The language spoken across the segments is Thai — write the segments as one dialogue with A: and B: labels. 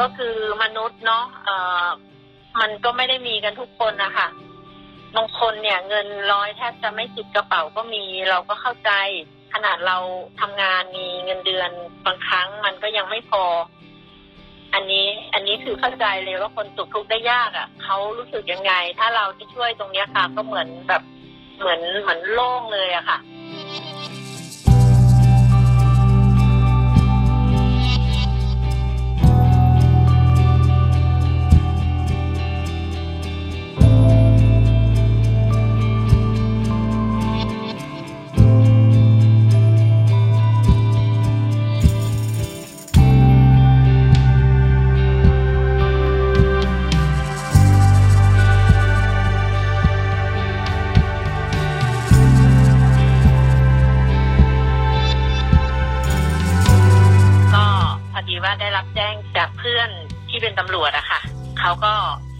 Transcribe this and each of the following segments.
A: ก็คือมนุษย์เนาะมันก็ไม่ได้มีกันทุกคนนะคะบางคนเนี่ยเงินร้อยแทบจะไม่ติดกระเป๋าก็มีเราก็เข้าใจ ขนาดเราทำงานมีเงินเดือนบางครั้งมันก็ยังไม่พอ อันนี้อันนี้คือเข้าใจเลยว่าคนตกทุกข์ได้ยากอะ่ะเขารู้สึกยังไง ถ้าเราที่ช่วยตรงเนี้ยค่ะก็เหมือนแบบเหมือนเหมือนโล่งเลยอะค่ะ ได้รับแจ้งจากเพื่อนที่เป็นตำรวจอะค่ะเขาก็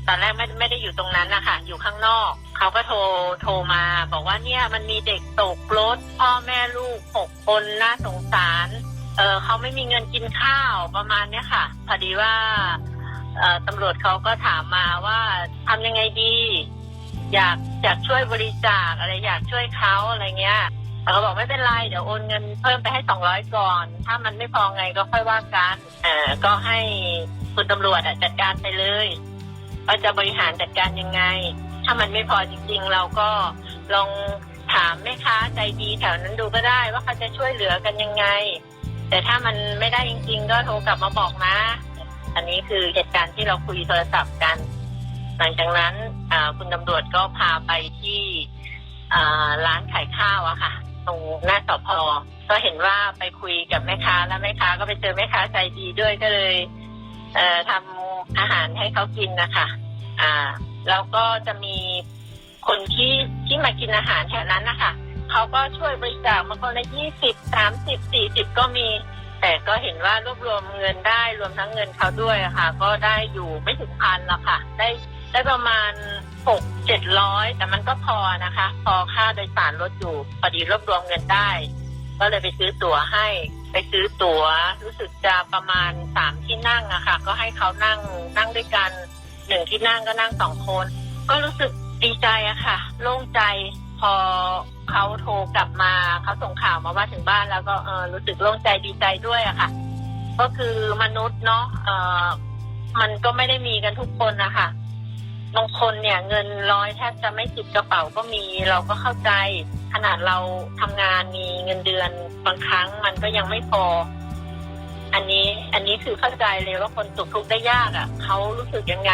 A: ตอนแรกไม่ไม่ได้อยู่ตรงนั้นนะคะอยู่ข้างนอกเขาก็โทรโทรมา บอกว่าเนี่ยมันมีเด็กตกรถพ่อแม่ลูกหกคนน่าสงสารเออเขาไม่มีเงินกินข้าวประมาณเนี้ยค่ะ พอดีว่าเออตำรวจเขาก็ถามมาว่าทำยังไงดี อยากอยากช่วยบริจาคอะไรอยากช่วยเขาอะไรเงี้ย เขาบอกไม่เป็นไรเดี๋ยวโอนเงินเพิ่มไปให้สองร้อยก่อน ถ้ามันไม่พอไงก็ค่อยว่ากันเอ่อก็ให้คุณตำรวจจัดการไปเลยว่าจะบริหารจัดการยังไง ถ้ามันไม่พอจริง ๆ เราก็ลองถามแม่ค้าใจดีแถวนั้นดูก็ได้ว่าเขาจะช่วยเหลือกันยังไง แต่ถ้ามันไม่ได้จริง ๆ ก็โทรกลับมาบอกนะ อันนี้คือเหตุการณ์ที่เราคุยโทรศัพท์กัน หลังจากนั้นคุณตำรวจก็พาไปที่ร้านขายข้าวอะค่ะ ตรงหน้าสพก็เห็นว่าไปคุยกับแม่ค้าแล้วแม่ค้าก็ไปเจอแม่ค้าใจดีด้วยก็เลยเอ่อทำอาหารให้เขากินนะคะอ่า แล้วก็จะมีคนที่ที่มากินอาหารแถวนั้นนะคะเขาก็ช่วยบริจาคมาคนละยี่สิบสามสิบสี่สิบก็มี แต่ก็เห็นว่ารวบรวมเงินได้รวมทั้งเงินเขาด้วยะค่ะ ก็ได้อยู่ไม่ถึงพันหรอกค่ะ ได้ ได้ประมาณหกเจ็ดร้อยแต่มันก็พอนะคะ พอค่าโดยสารรถอยู่พอดีรวบรวมเงินได้ ก็เลยไปซื้อตั๋วให้ ไปซื้อตั๋วรู้สึกจะประมาณสามที่นั่งอะค่ะ ก็ให้เขานั่งนั่งด้วยกันหนึ่งที่นั่งก็นั่งสองคน ก็รู้สึกดีใจอะค่ะ โล่งใจพอเขาโทรกลับมาเขาส่งข่าวมาว่าถึงบ้านแล้วก็เออรู้สึกโล่งใจดีใจด้วยอะค่ะ ก็คือมนุษย์เนาะเออมันก็ไม่ได้มีกันทุกคนนะคะ บางคนเนี่ยเงินร้อยแทบจะไม่ติดกระเป๋าก็มีเราก็เข้าใจ ขนาดเราทำงานมีเงินเดือนบางครั้งมันก็ยังไม่พอ อันนี้อันนี้คือเข้าใจเลยว่าคนตกทุกข์ได้ยากอะ่ะเขารู้สึกยังไง